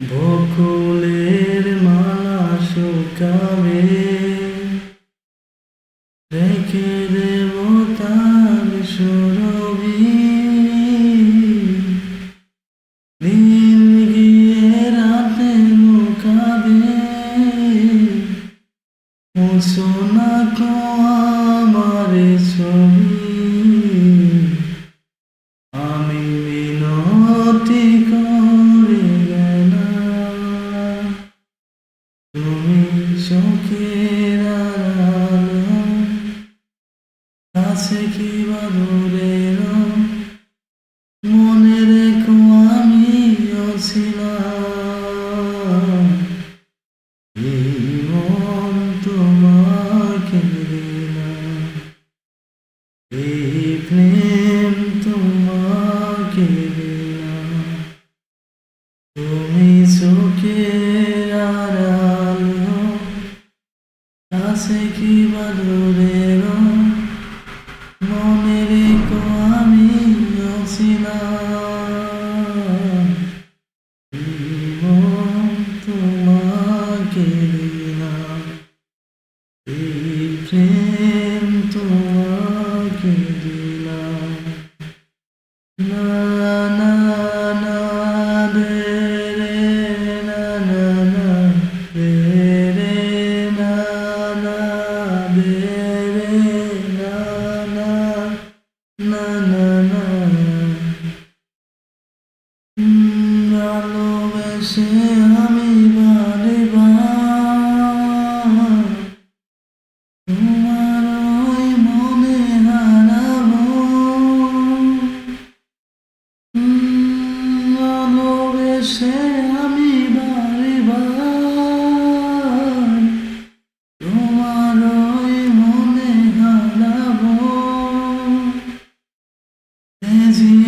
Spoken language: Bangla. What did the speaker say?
বকুলের মালা শুকাবে রেখে দেব তার কাছে কি বা দূরে মনে রেখো আমি ছিলাম তোমাকে প্রেম তোমাকে তুমি চোখের আড়ালো। কি বা এই Jesus.